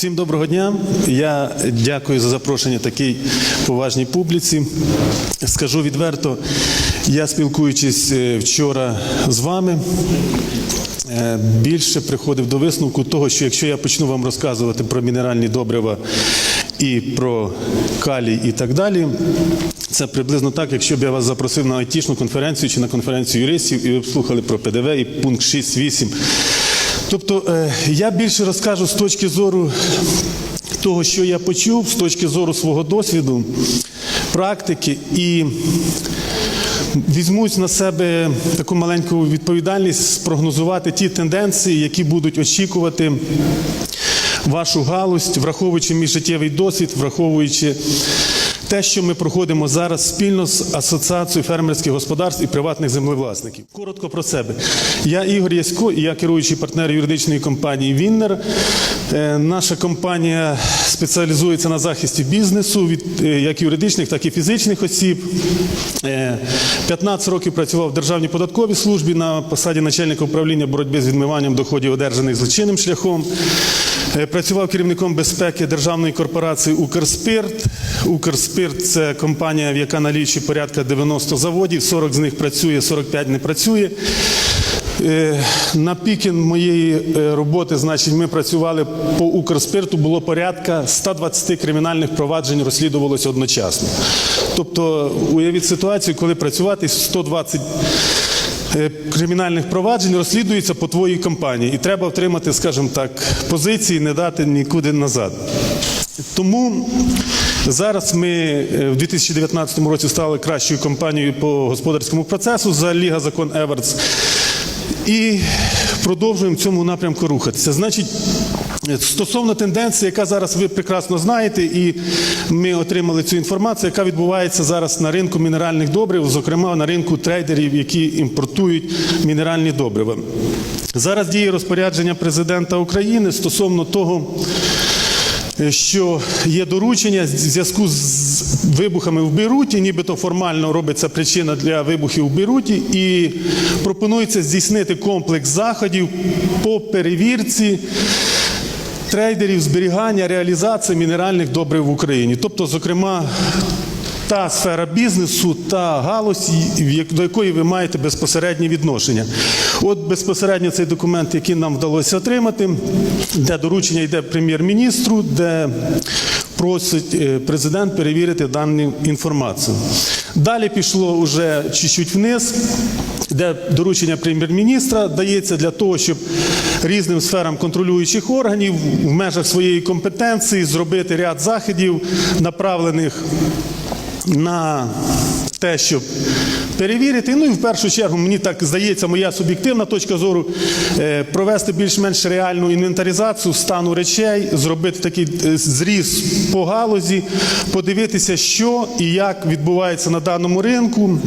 Всім доброго дня. Я дякую за запрошення такій поважній публіці. Скажу відверто, я спілкуючись е, вчора з вами. е, Більше приходив до висновку того, що якщо я почну вам розказувати про мінеральні добрива і про калій і так далі, це приблизно так, якщо б я вас запросив на айтішну конференцію чи на конференцію юристів, і ви б слухали про ПДВ і пункт 6.8. Тобто е, я більше розкажу з точки зору того, що я почув, з точки зору свого досвіду, практики і візьмусь на себе таку маленьку відповідальність спрогнозувати ті тенденції, які будуть очікувати вашу галузь, враховуючи мій життєвий досвід, враховуючи те, що ми проходимо зараз спільно з Асоціацією фермерських господарств і приватних землевласників. Коротко про себе. Я Ігор Ясько, і я керуючий партнер юридичної компанії Віннер. Е, Наша компанія спеціалізується на захисті бізнесу від е, як юридичних, так і фізичних осіб. Е, 15 років працював в Державній податковій службі на посаді начальника управління боротьби з відмиванням доходів, одержаних злочинним шляхом. Е, Працював керівником безпеки державної корпорації Укрспирт. Укрспирт це компанія, яка налічує порядка 90 заводів, 40 з них працює, 45 не працює. Е, На піки моєї е, роботи, значить, ми працювали по Укрспирту, було порядка 120 кримінальних проваджень розслідувалося одночасно. Тобто, уявіть ситуацію, коли працювати 120 е, кримінальних проваджень розслідується по твоїй компанії. І треба втримати, скажімо так, позиції, не дати нікуди назад. Тому зараз ми е, в 2019 році стали кращою компанією по господарському процесу за Ліга Закон Еверс. І продовжуємо в цьому напрямку рухатися. Значить, стосовно тенденції, яка зараз ви прекрасно знаєте, і ми отримали цю інформацію, яка відбувається зараз на ринку мінеральних добрив, зокрема на ринку трейдерів, які імпортують мінеральні добрива. Зараз діє розпорядження президента України стосовно того. Що є доручення в зв'язку з вибухами в Бейруті, нібито формально робиться причина для вибухів в Бейруті, і пропонується здійснити комплекс заходів по перевірці трейдерів зберігання, реалізації мінеральних добрив в Україні. Тобто, зокрема, та сфера бізнесу, та галузь, до якої ви маєте безпосереднє відношення. От безпосередньо цей документ, який нам вдалося отримати, де доручення йде прем'єр-міністру, де просить е, президент перевірити дану інформацію. Далі пішло вже чуть-чуть вниз, де доручення прем'єр-міністра дається для того, щоб різним сферам контролюючих органів в межах своєї компетенції зробити ряд заходів, направлених на те, щоб перевірити. Ну і в першу чергу, мені так здається, моя суб'єктивна точка зору е, провести більш-менш реальну інвентаризацію стану речей, зробити такий е, зріз по галузі, подивитися, що і як відбувається на даному ринку.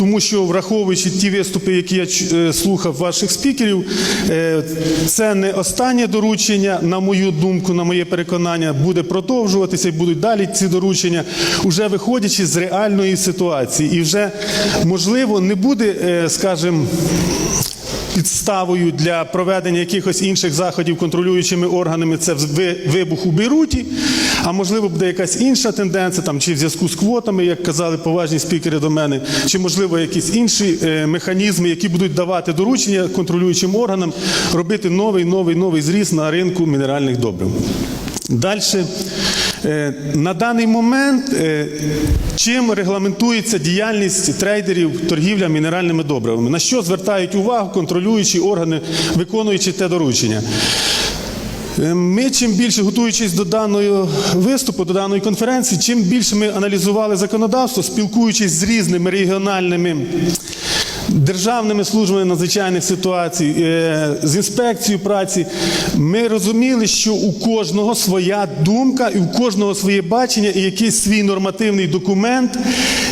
Тому що, враховуючи ті виступи, які я е, слухав ваших спікерів, е, це не останнє доручення, на мою думку, на моє переконання, буде продовжуватися і будуть далі ці доручення, уже виходячи з реальної ситуації. І вже можливо не буде, е, скажімо, підставою для проведення якихось інших заходів контролюючими органами це ви- вибух у Бейруті, а можливо буде якась інша тенденція, там чи в зв'язку з квотами, як казали поважні спікери до мене, чи можливо якісь інші е, механізми, які будуть давати доручення контролюючим органам робити новий, новий, новий зріст на ринку мінеральних добрив. Далі. Е, На даний момент е, чим регламентується діяльність трейдерів торгівля мінеральними добривами? На що звертають увагу контролюючі органи, виконуючи те доручення? Е, Ми чим більше готуючись до даної виступу, до даної конференції, чим більше ми аналізували законодавство, спілкуючись з різними регіональними державними службами надзвичайних ситуацій, е, з інспекцією праці, ми розуміли, що у кожного своя думка, і у кожного своє бачення, і якийсь свій нормативний документ,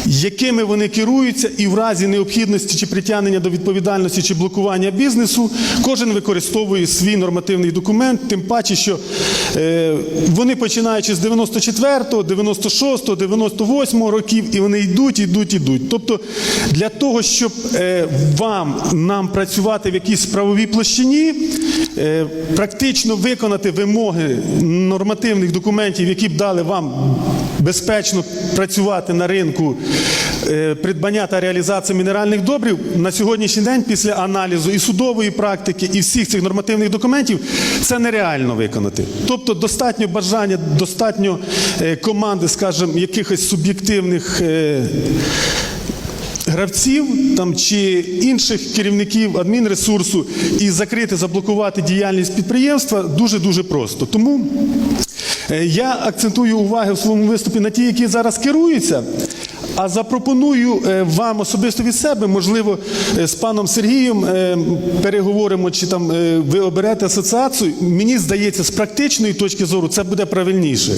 якими вони керуються, і в разі необхідності чи притягнення до відповідальності чи блокування бізнесу, кожен використовує свій нормативний документ, тим паче, що е, вони починаючи з 94-го, 96-го, 98-го років, і вони йдуть, йдуть, йдуть. Тобто для того, щоб е, вам, нам працювати в якійсь правовій площині, е, практично виконати вимоги нормативних документів, які б дали вам безпечно працювати на ринку е, придбання та реалізації мінеральних добрів на сьогоднішній день після аналізу і судової практики, і всіх цих нормативних документів це нереально виконати. Тобто достатньо бажання, достатньо е, команди, скажімо, якихось суб'єктивних. Гравців там чи інших керівників адмінресурсу і закрити, заблокувати діяльність підприємства дуже дуже просто. Тому е, я акцентую увагу в своєму виступі на ті, які зараз керуються. А запропоную е, вам особисто від себе, можливо, е, з паном Сергієм переговоримо, чи там ви оберете асоціацію. Мені здається, з практичної точки зору це буде правильніше.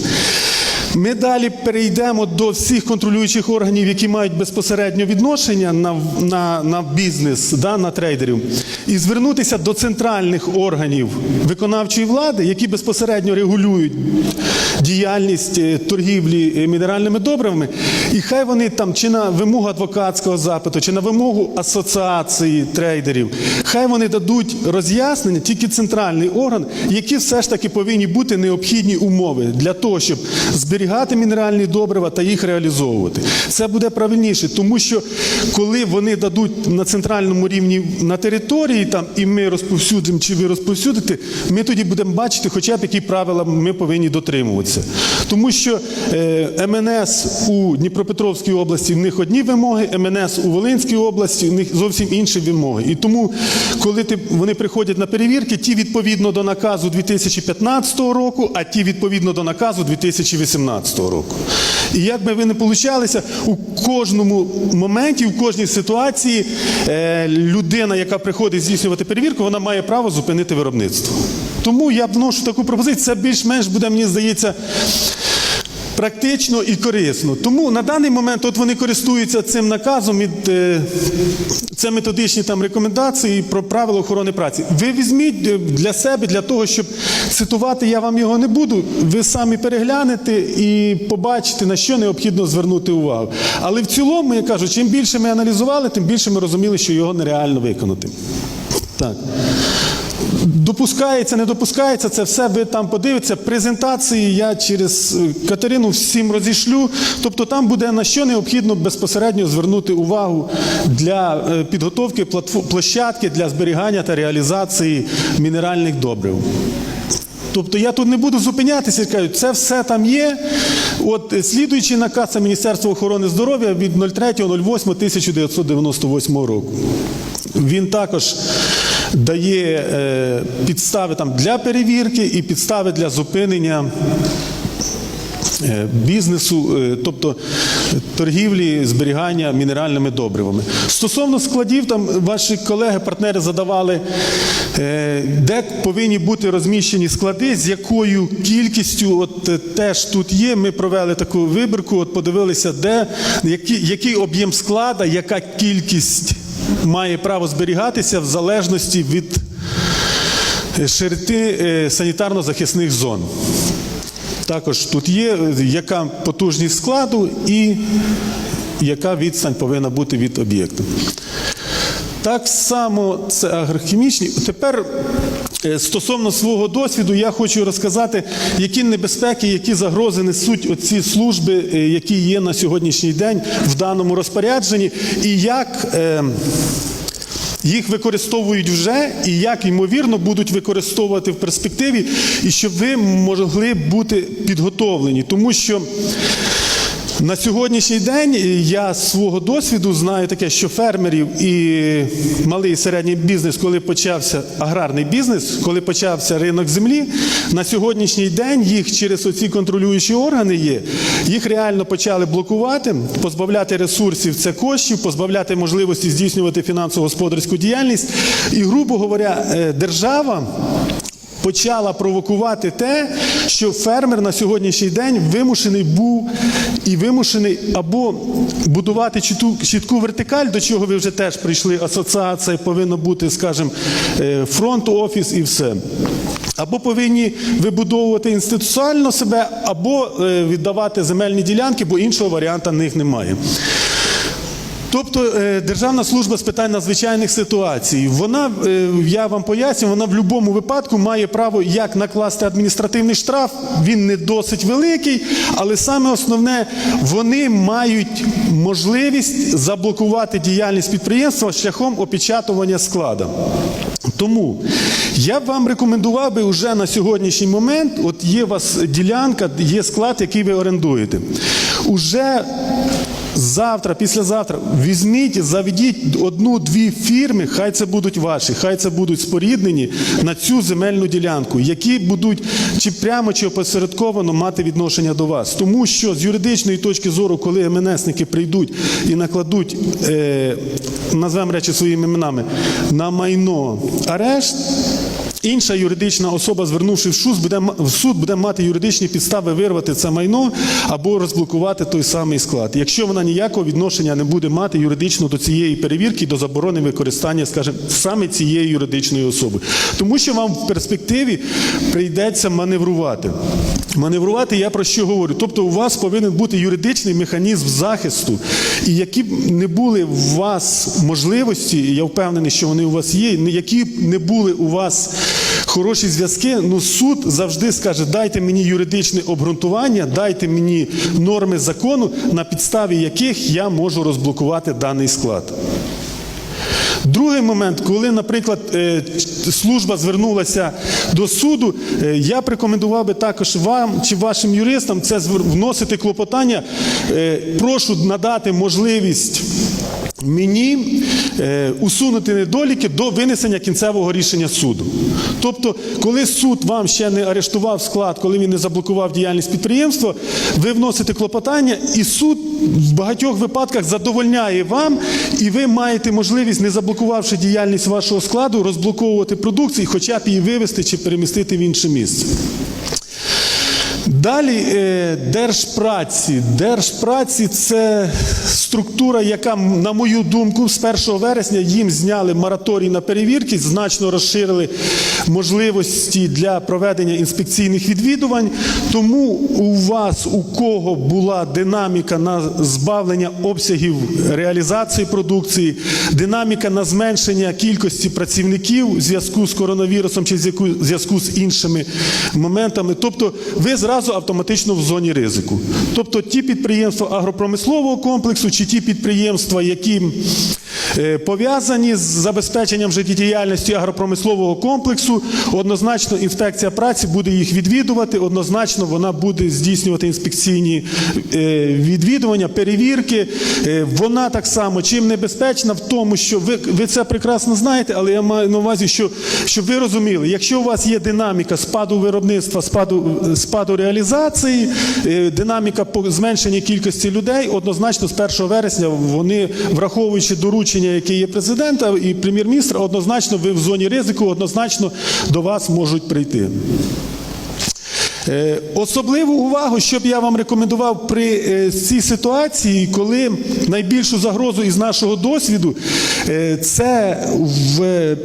Ми далі перейдемо до всіх контролюючих органів, які мають безпосередньо відношення на, на, на бізнес, да, на трейдерів, і звернутися до центральних органів виконавчої влади, які безпосередньо регулюють діяльність е, торгівлі е, мінеральними добривами. І хай вони там чи на вимогу адвокатського запиту, чи на вимогу асоціації трейдерів, хай вони дадуть роз'яснення, тільки центральний орган, які все ж таки повинні бути необхідні умови для того, щоб зберігати мінеральні добрива та їх реалізовувати. Це буде правильніше, тому що коли вони дадуть на центральному рівні на території, там і ми розповсюдимо, чи ви розповсюдите, ми тоді будемо бачити, хоча б які правила ми повинні дотримуватися. Тому що е, МНС у Дніпропетровській області в них одні вимоги, МНС у Волинській області в них зовсім інші вимоги. І тому, коли ти, вони приходять на перевірки, ті відповідно до наказу 2015 року, а ті відповідно до наказу 2018 року. І як би ви не получалися, у кожному моменті, в кожній ситуації е, людина, яка приходить здійснювати перевірку, вона має право зупинити виробництво. Тому я вношу таку пропозицію. Це більш-менш буде, мені здається, практично і корисно. Тому на даний момент от вони користуються цим наказом від е, це методичні там рекомендації про правила охорони праці. Ви візьміть е, для себе, для того, щоб цитувати, я вам його не буду. Ви самі переглянете і побачите, на що необхідно звернути увагу. Але в цілому, я кажу, чим більше ми аналізували, тим більше ми розуміли, що його нереально виконати. Так. Допускається, не допускається, це все ви там подивитеся. Презентації я через е, Катерину всім розішлю. Тобто там буде на що необхідно безпосередньо звернути увагу для е, підготовки площадки для зберігання та реалізації мінеральних добрив. Тобто я тут не буду зупинятися, кажу, це все там є. От е, слідуючий наказ це Міністерства охорони здоров'я від 03.08.1998 року. Він також дає е, підстави там для перевірки і підстави для зупинення. е, Бізнесу, е, тобто торгівлі, зберігання мінеральними добривами. Стосовно складів, там ваші колеги, партнери задавали, де повинні бути розміщені склади, з якою кількістю, от теж тут є. Ми провели таку вибірку, от подивилися, де який, який об'єм склада, яка кількість має право зберігатися в залежності від е, ширити е, санітарно-захисних зон. Також тут є, е, яка потужність складу і яка відстань повинна бути від об'єкту. Так само це агрохімічні. Тепер е, стосовно свого досвіду я хочу розказати, які небезпеки, які загрози несуть оці служби, е, які є на сьогоднішній день в даному розпорядженні, і як. е, їх використовують вже і як ймовірно будуть використовувати в перспективі, і щоб ви могли бути підготовлені, тому що. На сьогоднішній день я з свого досвіду знаю таке, що фермерів і малий і середній бізнес, коли почався аграрний бізнес, коли почався ринок землі, на сьогоднішній день їх через оці контролюючі органи є, їх реально почали блокувати, позбавляти ресурсів це коштів, позбавляти можливості здійснювати фінансово-господарську діяльність. І, грубо говоря, е, держава почала провокувати те, що фермер на сьогоднішній день вимушений був і вимушений або будувати чітку, вертикаль, до чого ви вже теж прийшли. Асоціація повинна бути, скажімо, е, фронт, офіс і все. Або повинні вибудовувати інституціально себе, або е, віддавати земельні ділянки, бо іншого варіанта в них немає. Тобто е, Державна служба з питань надзвичайних ситуацій, вона, е, я вам поясню, вона в будь-якому випадку має право як накласти адміністративний штраф, він не досить великий, але саме основне, вони мають можливість заблокувати діяльність підприємства шляхом опечатування склада. Тому я б вам рекомендував би вже на сьогоднішній момент, от є у вас ділянка, є склад, який ви орендуєте. Уже Завтра, післязавтра візьміть, заведіть одну-дві фірми, хай це будуть ваші, хай це будуть споріднені на цю земельну ділянку, які будуть чи прямо чи опосередковано мати відношення до вас. Тому що з юридичної точки зору, коли МНСники прийдуть і накладуть, е, назвемо речі своїми іменами, на майно арешт. Інша юридична особа, звернувши в суд, буде, в суд, буде мати юридичні підстави вирвати це майно або розблокувати той самий склад, якщо вона ніякого відношення не буде мати юридично до цієї перевірки, до заборони використання, скажімо, саме цієї юридичної особи. Тому що вам в перспективі прийдеться маневрувати. Маневрувати я про що говорю? Тобто у вас повинен бути юридичний механізм захисту, і які б не були у вас можливості, я впевнений, що вони у вас є, які б не були у вас хороші зв'язки, ну суд завжди скаже: дайте мені юридичне обґрунтування, дайте мені норми закону, на підставі яких я можу розблокувати даний склад. Другий момент, коли, наприклад, е, служба звернулася до суду, е, я б рекомендував би також вам чи вашим юристам це вносити клопотання. Е, Прошу надати можливість. Мені е, усунути недоліки до винесення кінцевого рішення суду. Тобто, коли суд вам ще не арештував склад, коли він не заблокував діяльність підприємства, ви вносите клопотання, і суд в багатьох випадках задовольняє вам, і ви маєте можливість, не заблокувавши діяльність вашого складу, розблоковувати продукцію, хоча б її вивезти чи перемістити в інше місце. Далі е, держпраці. Держпраці це структура, яка, на мою думку, з 1 вересня їм зняли мораторій на перевірки, значно розширили можливості для проведення інспекційних відвідувань. Тому у вас, у кого була динаміка на збавлення обсягів реалізації продукції, динаміка на зменшення кількості працівників в зв'язку з коронавірусом чи в зв'язку- з іншими моментами. Тобто ви зразу автоматично в зоні ризику. Тобто ті підприємства агропромислового комплексу чи ті підприємства, які пов'язані з забезпеченням життєдіяльності агропромислового комплексу, однозначно інспекція праці буде їх відвідувати, однозначно вона буде здійснювати інспекційні е, відвідування, перевірки. Е, Вона так само чим небезпечна в тому, що ви, ви це прекрасно знаєте, але я маю на увазі, що щоб ви розуміли, якщо у вас є динаміка спаду виробництва, спаду, спаду реалізації, е, динаміка по зменшення кількості людей, однозначно з 1 вересня вони, враховуючи доручення, яке є президента і прем'єр-міністра, однозначно ви в зоні ризику, однозначно до вас можуть прийти. Е, Особливу увагу, що б я вам рекомендував при е, цій ситуації, коли найбільшу загрозу із нашого досвіду е, це в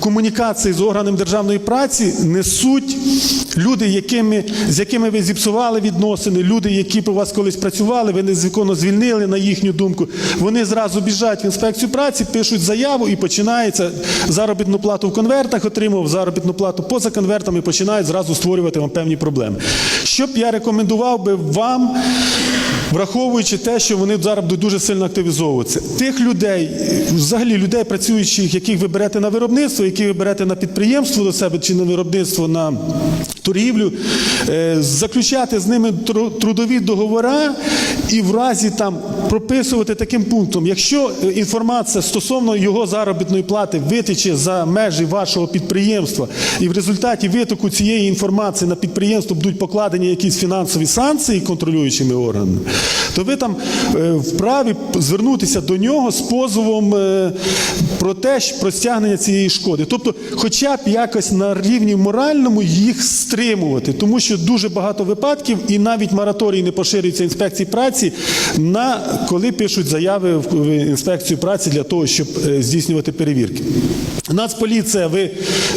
комунікації з органом державної праці несуть люди, якими, з якими ви зіпсували відносини, люди, які у вас колись працювали, ви незаконно звільнили на їхню думку. Вони зразу біжать в інспекцію праці, пишуть заяву і починається заробітну плату в конвертах, отримав заробітну плату поза конвертами, починають зразу створювати вам певні проблеми. Що б я рекомендував би вам, враховуючи те, що вони зараз будуть дуже сильно активізовуватися, тих людей, взагалі людей працюючих, яких ви берете на виробництво, яких ви берете на підприємство до себе чи на виробництво на торгівлю, е, заключати з ними трудові договори і в разі там прописувати таким пунктом, якщо інформація стосовно його заробітної плати витече за межі вашого підприємства, і в результаті витоку цієї інформації на підприємство будуть покладені якісь фінансові санкції контролюючими органами, то ви там е, вправі звернутися до нього з позовом е, про те, про стягнення цієї шкоди. Тобто, хоча б якось на рівні моральному їх стримувати, тому що дуже багато випадків, і навіть мораторій не поширюється інспекції праці на коли пишуть заяви в інспекцію праці для того, щоб е, здійснювати перевірки. Нацполіція, ви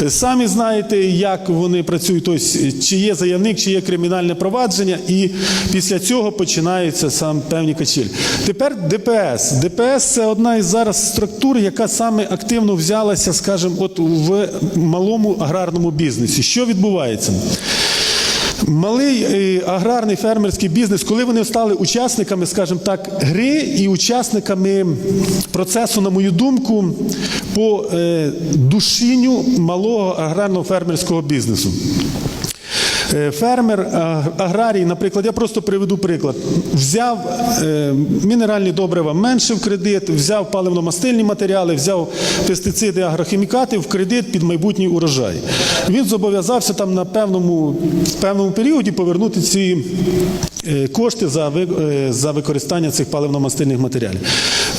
самі знаєте, як вони працюють, тобто, чи є заявник, чи є кримінальне провадження, і після цього починаються сам певні качелі. Тепер ДПС. ДПС це одна із зараз структур, яка саме активно взялася, скажімо, от в малому аграрному бізнесі. Що відбувається? Малий е, аграрний фермерський бізнес, коли вони стали учасниками, скажімо так, гри і учасниками процесу, на мою думку, по е, душінню малого аграрного фермерського бізнесу. Е, Фермер, аграрій, наприклад, я просто приведу приклад. Взяв е, мінеральні добрива менше в кредит, взяв паливно-мастильні матеріали, взяв пестициди, агрохімікати в кредит під майбутній урожай. Він зобов'язався там на певному, в певному періоді повернути ці е, кошти за, е, за використання цих паливно-мастильних матеріалів.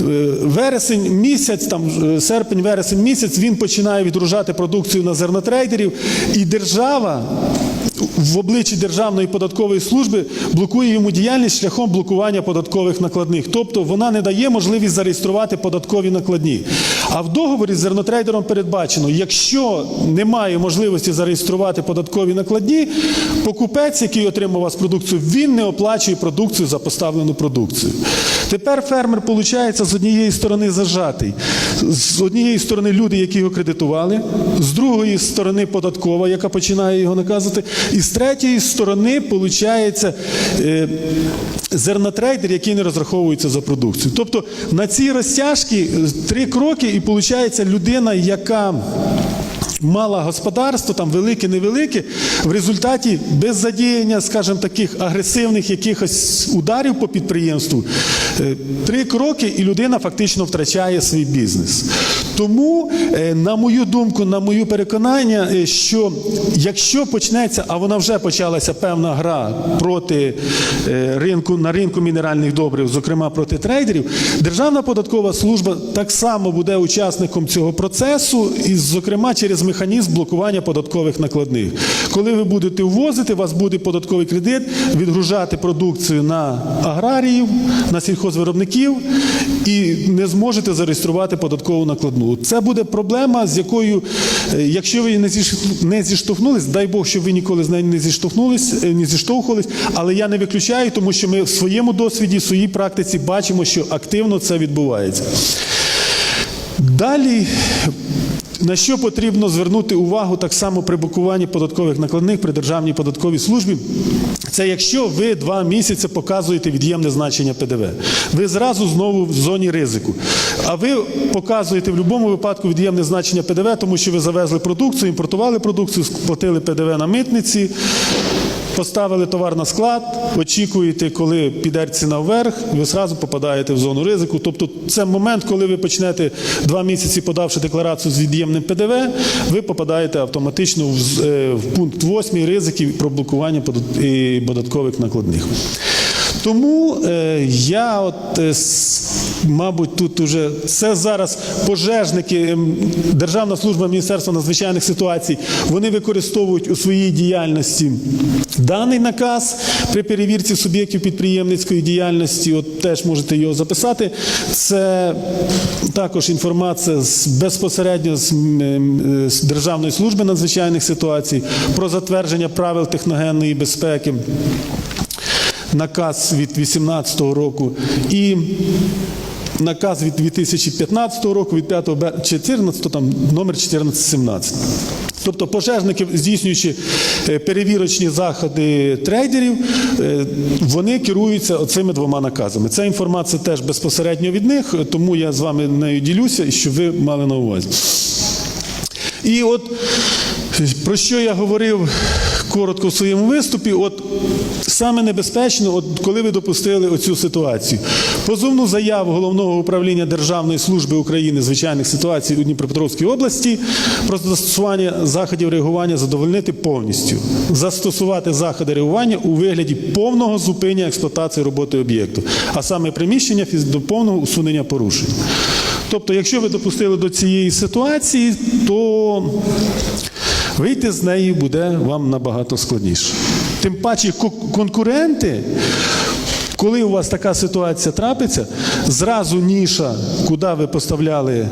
Е, Вересень місяць, там е, серпень, вересень місяць він починає відгружати продукцію на зернотрейдерів, і держава в обличчі Державної податкової служби блокує йому діяльність шляхом блокування податкових накладних. Тобто вона не дає можливість зареєструвати податкові накладні. А в договорі з зернотрейдером передбачено, якщо немає можливості зареєструвати податкові накладні, покупець, який отримав у вас продукцію, він не оплачує продукцію за поставлену продукцію. Тепер фермер, виходить, з однієї сторони зажатий. З однієї сторони люди, які його кредитували, з другої сторони податкова, яка починає його наказувати, і з третьої сторони, виходить, е, зернотрейдер, який не розраховується за продукцію. Тобто на цій розтяжці е, три кроки, і виходить людина, яка мала господарство, там велике, невелике, в результаті без задіяння, скажімо, таких агресивних якихось ударів по підприємству, три кроки, і людина фактично втрачає свій бізнес. Тому, е, на мою думку, на моє переконання, е, що якщо почнеться, а вона вже почалася певна гра проти е, ринку на ринку мінеральних добрив, зокрема проти трейдерів, Державна податкова служба так само буде учасником цього процесу, і, зокрема, через механізм блокування податкових накладних. Коли ви будете ввозити, у вас буде податковий кредит, відгружати продукцію на аграріїв, на сільхозвиробників і не зможете зареєструвати податкову накладну. Це буде проблема, з якою, е, якщо ви не зіштовхнулись, дай Бог, щоб ви ніколи з нею не зіштовхнулись, е, не зіштовхувались, але я не виключаю, тому що ми в своєму досвіді, в своїй практиці бачимо, що активно це відбувається. Далі. На що потрібно звернути увагу так само при блокуванні податкових накладних при Державній податковій службі? Це якщо ви два місяці показуєте від'ємне значення ПДВ, ви зразу знову в зоні ризику. А ви показуєте в будь-якому випадку від'ємне значення ПДВ, тому що ви завезли продукцію, імпортували продукцію, сплатили ПДВ на митниці. Поставили товар на склад, очікуєте, коли піде ціна вверх, ви зразу попадаєте в зону ризику. Тобто це момент, коли ви почнете два місяці подавши декларацію з від'ємним ПДВ, ви попадаєте автоматично в, е, в пункт 8 ризиків про блокування і податкових накладних. Тому е, я, от, е, мабуть, тут уже це зараз пожежники, ем, Державна служба Міністерства надзвичайних ситуацій, вони використовують у своїй діяльності даний наказ при перевірці суб'єктів підприємницької діяльності. От теж можете його записати. Це також інформація з безпосередньо з, з Державної служби надзвичайних ситуацій про затвердження правил техногенної безпеки наказ від 2018 року і наказ від 2015 року, від 5 бер- 14, там номер 1417. Тобто пожежники, здійснюючи е, перевірочні заходи трейдерів, е, вони керуються оцими двома наказами. Ця інформація теж безпосередньо від них, тому я з вами нею ділюся, щоб ви мали на увазі. І от про що я говорив, коротко в своєму виступі. От саме небезпечно, от коли ви допустили оцю ситуацію. Позовну заяву головного управління Державної служби України звичайних ситуацій у Дніпропетровській області про застосування заходів реагування задовольнити повністю, застосувати заходи реагування у вигляді повного зупинення експлуатації роботи об'єкту, а саме приміщення до повного усунення порушень. Тобто, якщо ви допустили до цієї ситуації, то вийти з неї буде вам набагато складніше. Тим паче конкуренти, коли у вас така ситуація трапиться, зразу ніша, куди ви поставляли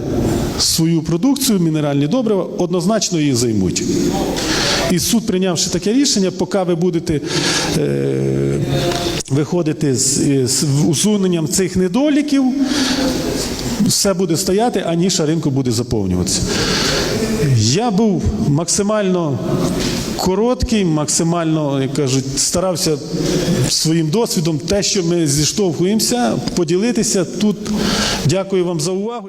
свою продукцію, мінеральні добрива, однозначно її займуть. І суд, прийнявши таке рішення, поки ви будете е, виходити з, з усуненням цих недоліків, все буде стояти, а ніша ринку буде заповнюватися. Я був максимально короткий, максимально, як кажуть, старався своїм досвідом те, що ми зіштовхуємося, поділитися тут. Дякую вам за увагу.